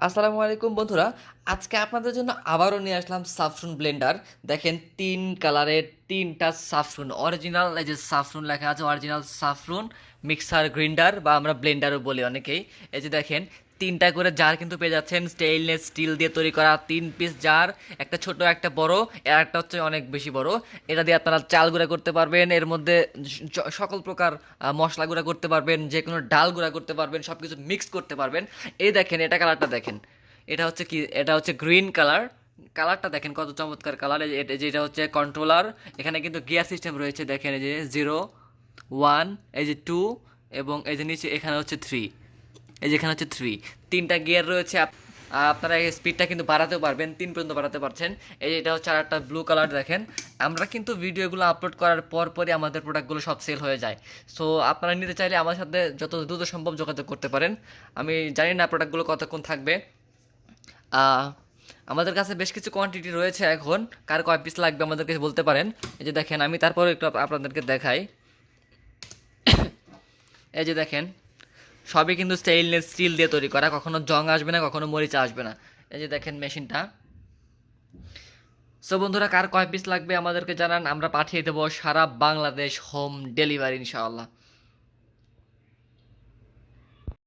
আসসালামু আলাইকুম, বন্ধুরা। আজকে আপনাদের জন্য আবারও নিয়ে আসলাম সাফরুন ব্লেন্ডার দেখেন, তিন কালারের তিনটা সাফরুন অরিজিনাল এই যে সাফরুন লেখা আছে অরিজিনাল সাফরুন মিক্সার গ্রিন্ডার বা আমরা ব্লেন্ডারও বলি অনেকেই। এই যে দেখেন তিনটা করে জার কিন্তু পেয়ে যাচ্ছেন। স্টেইনলেস স্টিল দিয়ে তৈরি করা তিন পিস জার একটা ছোট, একটা বড়, আর একটা হচ্ছে অনেক বেশি বড়। এটা দিয়ে আপনারা চাল গুঁড়া করতে পারবেন, এর মধ্যে সকল প্রকার মশলা গুঁড়া করতে পারবেন যে কোনো ডাল গুঁড়া করতে পারবেন সব কিছু মিক্স করতে পারবেন। এই দেখেন, এটা কালারটা দেখেন। এটা হচ্ছে কি, এটা হচ্ছে গ্রিন কালার কালারটা দেখেন, কত চমৎকার কালার এটা, যেটা হচ্ছে কন্ট্রোলার এখানে কিন্তু গিয়ার সিস্টেম রয়েছে, দেখেন এই যে জিরো ওয়ান এই যে টু এবং এই যে নিচে এখানে হচ্ছে থ্রি এই যেখানে হচ্ছে থ্রি তিনটা গিয়ার রয়েছে, আপ- আপনারা এই স্পিডটা কিন্তু বাড়াতেও পারবেন, তিন পর্যন্ত বাড়াতে পারছেন। এই যে এটা হচ্ছে আর একটা ব্লু কালার দেখেন। আমরা কিন্তু ভিডিওগুলো আপলোড করার পর পরই আমাদের প্রোডাক্টগুলো সব সেল হয়ে যায়। সো আপনারা নিতে চাইলে আমার সাথে যত দ্রুত সম্ভব যোগাযোগ করতে পারেন। আমি জানি না প্রোডাক্টগুলো কতক্ষণ থাকবে। আমাদের কাছে বেশ কিছু কোয়ান্টিটি রয়েছে এখন। কার কয় পিস লাগবে আমাদেরকে বলতে পারেন। এই যে দেখেন, আমি তারপরে একটু আপনাদেরকে দেখাই। এই যে দেখেন সবই কিন্তু স্টেইনলেস স্টিল দিয়ে তৈরি করা। কখনো জং আসবে না, কখনো মরিচা আসবে না। এই যে দেখেন মেশিনটা। সো বন্ধুরা, কার কয় পিস লাগবে আমাদেরকে জানান, আমরা পাঠিয়ে দেবো সারা বাংলাদেশ হোম ডেলিভারি ইনশাআল্লাহ।